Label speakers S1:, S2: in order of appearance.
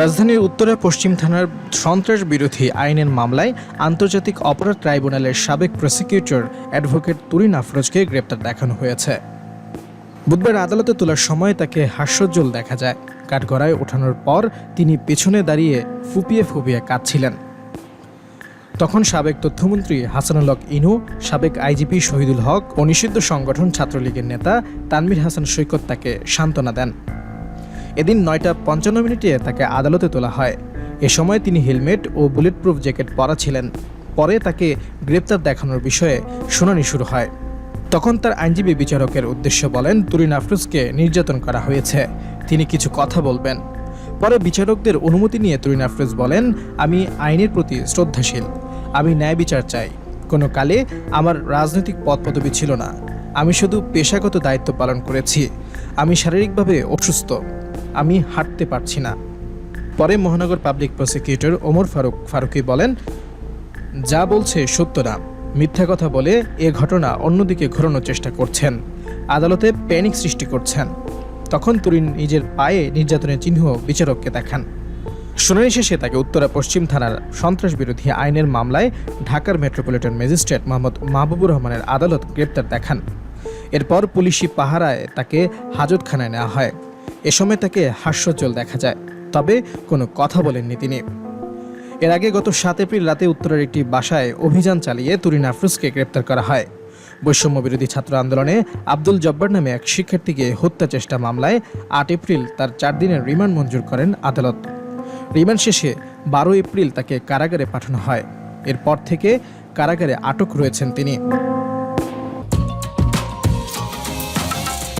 S1: রাজধানীর উত্তরা পশ্চিম থানার সন্ত্রাস বিরোধী আইনের মামলায় আন্তর্জাতিক অপরাধ ট্রাইব্যুনালের সাবেক প্রসিকিউটর অ্যাডভোকেট তুরিন আফরোজকে গ্রেপ্তার দেখানো হয়েছে। বুধবার আদালতে তোলার সময় তাকে হাস্যোজ্জ্বল দেখা যায়। কাঠগড়ায় ওঠানোর পর তিনি পেছনে দাঁড়িয়ে ফুপিয়ে ফুপিয়ে কাঁদছিলেন। তখন সাবেক তথ্যমন্ত্রী হাসানুল হক ইনু, সাবেক আইজিপি শহীদুল হক ও নিষিদ্ধ সংগঠন ছাত্রলীগের নেতা তানমির হাসান সৈকত তাকে সান্ত্বনা দেন। এদিন নয়টা পঞ্চান্ন মিনিটে তাকে আদালতে তোলা হয়। এ সময় তিনি হেলমেট ও বুলেট প্রুফ জ্যাকেট পরা ছিলেন। পরে তাকে গ্রেপ্তার দেখানোর বিষয়ে শুনানি শুরু হয়। তখন তার আইনজীবী বিচারকের উদ্দেশ্যে বলেন তুরিন আফরুজকে নির্যাতন করা হয়েছে। তিনি কিছু কথা বলবেন। পরে বিচারকদের অনুমতি নিয়ে তুরিন আফরোজ বলেন, আমি আইনের প্রতি শ্রদ্ধাশীল। আমি ন্যায় বিচার চাই। কোনো কালে আমার রাজনৈতিক পদ পদবি ছিল না। আমি শুধু পেশাগত দায়িত্ব পালন করেছি। আমি শারীরিকভাবে অসুস্থ। আমি হাঁটতে পারছি না। পরে মহানগর পাবলিক প্রসিকিউটর ওমর ফারুক ফারুকি বলেন, যা বলছে সত্য না। মিথ্যা কথা বলে এ ঘটনা অন্যদিকে ঘোরানোর চেষ্টা করছেন। আদালতে প্যানিক সৃষ্টি করছেন। তখন তুরিন নিজের পায়ে নির্যাতনের চিহ্ন বিচারককে দেখান। শুনানি শেষে তাকে উত্তরা পশ্চিম থানার সন্ত্রাস বিরোধী আইনের মামলায় ঢাকার মেট্রোপলিটন ম্যাজিস্ট্রেট মোহাম্মদ মাহবুবুর রহমানের আদালত গ্রেপ্তার দেখান। এরপর পুলিশি পাহারায় তাকে হাজতখানায় নেওয়া হয়। এ সময় তাকে হাস্যোজ্জ্বল দেখা যায়, তবে কোনো কথা বলেননি তিনি। এর আগে গত সাত এপ্রিল রাতে উত্তরের একটি বাসায় অভিযান চালিয়ে তুরিন আফরুজকে গ্রেপ্তার করা হয়। বৈষম্য বিরোধী ছাত্র আন্দোলনে আব্দুল জব্বার নামে এক শিক্ষার্থীকে হত্যা চেষ্টা মামলায় আট এপ্রিল তার চার দিনের রিমান্ড মঞ্জুর করেন আদালত। রিমান্ড শেষে বারো এপ্রিল তাকে কারাগারে পাঠানো হয়। এরপর থেকে কারাগারে আটক রয়েছেন তিনি।